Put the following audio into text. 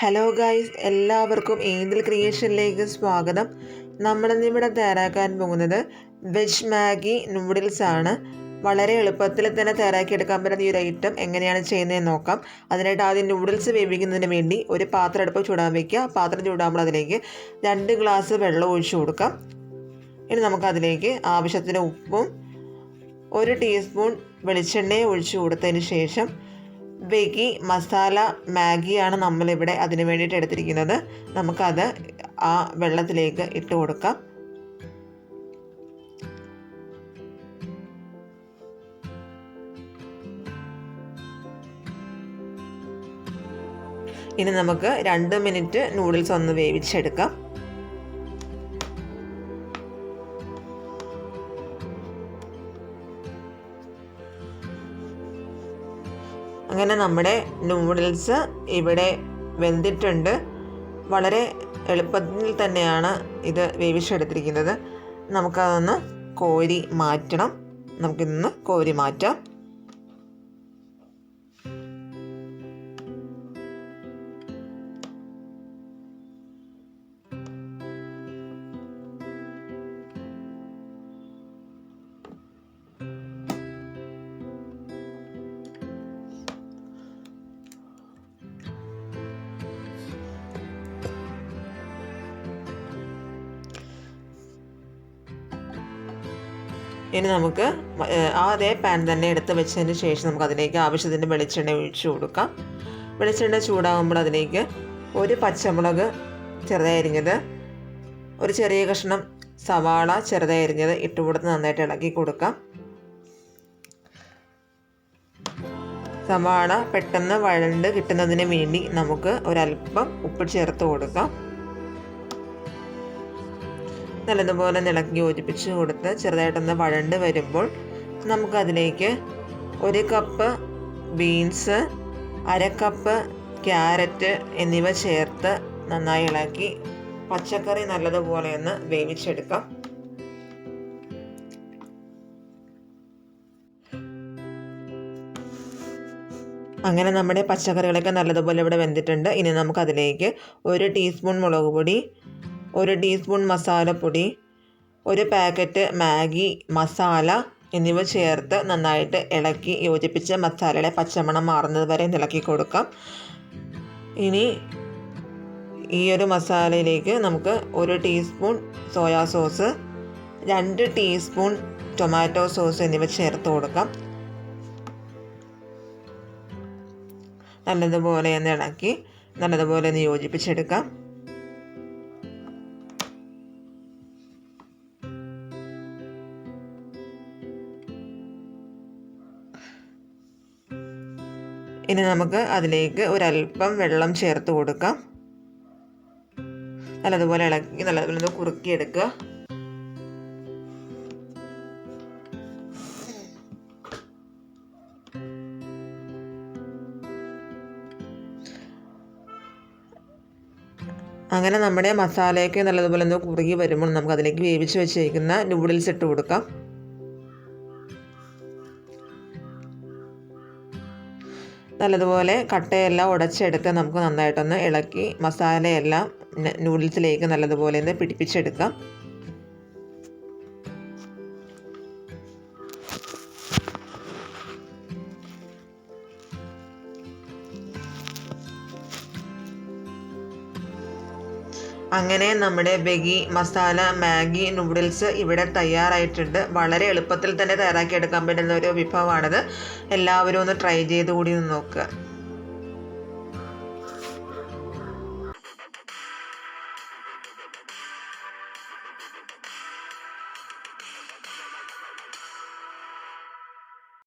Hello guys എല്ലാവർക്കും Angel ക്രിയേഷനിലേക്ക് സ്വാഗതം. നമ്മളിന്നിവിടെ തയ്യാറാക്കാൻ പോകുന്നത് വെജ് മാഗി നൂഡിൽസ് ആണ്. വളരെ എളുപ്പത്തിൽ തന്നെ തയ്യാറാക്കിയെടുക്കാൻ പറ്റുന്ന ഈ ഒരു ഐറ്റം എങ്ങനെയാണ് ചെയ്യുന്നതെന്ന് നോക്കാം. അതിനായിട്ട് ആദ്യം നൂഡിൽസ് വേവിക്കുന്നതിന് വേണ്ടി ഒരു പാത്രം അടുപ്പ് ചൂടാൻ വയ്ക്കുക പാത്രം ചൂടാകുമ്പോൾ അതിലേക്ക് രണ്ട് ഗ്ലാസ് വെള്ളം ഒഴിച്ചു കൊടുക്കാം. ഇനി നമുക്കതിലേക്ക് ആവശ്യത്തിന് ഉപ്പും ഒരു ടീസ്പൂൺ വെളിച്ചെണ്ണയും ഒഴിച്ചു കൊടുത്തതിന് ശേഷം വെഗി മസാല മാഗിയാണ് നമ്മളിവിടെ അതിന് വേണ്ടിയിട്ട് എടുത്തിരിക്കുന്നത്. നമുക്കത് ആ വെള്ളത്തിലേക്ക് ഇട്ട് കൊടുക്കാം. ഇനി നമുക്ക് രണ്ട് മിനിറ്റ് നൂഡിൽസ് ഒന്ന് വേവിച്ചെടുക്കാം. അങ്ങനെ നമ്മുടെ നൂഡിൽസ് ഇവിടെ വെന്തിട്ടുണ്ട്. വളരെ എളുപ്പത്തിൽ തന്നെയാണ് ഇത് വേവിച്ചെടുത്തിരിക്കുന്നത്. നമുക്കതൊന്ന് കോരി മാറ്റണം. നമുക്കിന്ന് കോരി മാറ്റാം. ഇനി നമുക്ക് ആ അതേ പാൻ തന്നെ എടുത്ത് വെച്ചതിന് ശേഷം നമുക്ക് അതിലേക്ക് ആവശ്യത്തിന് വെളിച്ചെണ്ണ ഒഴിച്ചു കൊടുക്കാം. വെളിച്ചെണ്ണ ചൂടാകുമ്പോൾ അതിലേക്ക് ഒരു പച്ചമുളക് ചെറുതായി അരിഞ്ഞത് ഒരു ചെറിയ കഷ്ണം സവാള ചെറുതായി അരിഞ്ഞത് ഇട്ട് കൊടുത്ത് നന്നായിട്ട് ഇളക്കി കൊടുക്കാം. സവാള പെട്ടെന്ന് വഴണ്ട് കിട്ടുന്നതിന് വേണ്ടി നമുക്ക് ഒരല്പം ഉപ്പ് ചേർത്ത് കൊടുക്കാം. നല്ലതുപോലെ ഇളക്കി യോജിപ്പിച്ച് കൊടുത്ത് ചെറുതായിട്ടൊന്ന് വഴണ്ട് വരുമ്പോൾ നമുക്കതിലേക്ക് ഒരു കപ്പ് ബീൻസ് അര കപ്പ് ക്യാരറ്റ് എന്നിവ ചേർത്ത് നന്നായി ഇളക്കി പച്ചക്കറി നല്ലതുപോലെ ഒന്ന് വേവിച്ചെടുക്കാം. അങ്ങനെ നമ്മുടെ പച്ചക്കറികളൊക്കെ നല്ലതുപോലെ ഇവിടെ വെന്തിട്ടുണ്ട്. ഇനി നമുക്കതിലേക്ക് ഒരു ടീസ്പൂൺ മുളക് പൊടി ഒരു ടീസ്പൂൺ മസാലപ്പൊടി ഒരു പാക്കറ്റ് മാഗി മസാല എന്നിവ ചേർത്ത് നന്നായിട്ട് ഇളക്കി യോജിപ്പിച്ച മസാലയുടെ പച്ചമണം മാറുന്നത് വരെ ഇളക്കി കൊടുക്കാം. ഇനി ഈ ഒരു മസാലയിലേക്ക് നമുക്ക് ഒരു ടീസ്പൂൺ സോയാ സോസ് രണ്ട് ടീസ്പൂൺ ടൊമാറ്റോ സോസ് എന്നിവ ചേർത്ത് കൊടുക്കാം. നല്ലതുപോലെ ഒന്ന് ഇളക്കി നല്ലതുപോലെ ഒന്ന് യോജിപ്പിച്ചെടുക്കാം. ഇനി നമുക്ക് അതിലേക്ക് ഒരല്പം വെള്ളം ചേർത്ത് കൊടുക്കാം. നല്ലതുപോലെ ഇളക്കി നല്ലതുപോലെ ഒന്ന് കുറുക്കിയെടുക്കുക. അങ്ങനെ നമ്മുടെ മസാലയൊക്കെ നല്ലതുപോലെ ഒന്ന് കുറുകി വരുമ്പോൾ നമുക്ക് അതിലേക്ക് വേവിച്ച് വെച്ചിരിക്കുന്ന നൂഡിൽസ് ഇട്ട് കൊടുക്കാം. നല്ലതുപോലെ കട്ടയെല്ലാം ഉടച്ചെടുത്ത് നമുക്ക് നന്നായിട്ടൊന്ന് ഇളക്കി മസാലയെല്ലാം നൂഡിൽസിലേക്ക് നല്ലതുപോലെ ഒന്ന് പിടിപ്പിച്ചെടുക്കാം. അങ്ങനെ നമ്മുടെ ബെഗി മസാല മാഗി നൂഡിൽസ് ഇവിടെ തയ്യാറായിട്ടുണ്ട്. വളരെ എളുപ്പത്തിൽ തന്നെ തയ്യാറാക്കിയെടുക്കാൻ പറ്റുന്ന ഒരു വിഭവമാണിത്. എല്ലാവരും ഒന്ന് ട്രൈ ചെയ്ത് കൂടി നോക്കുക.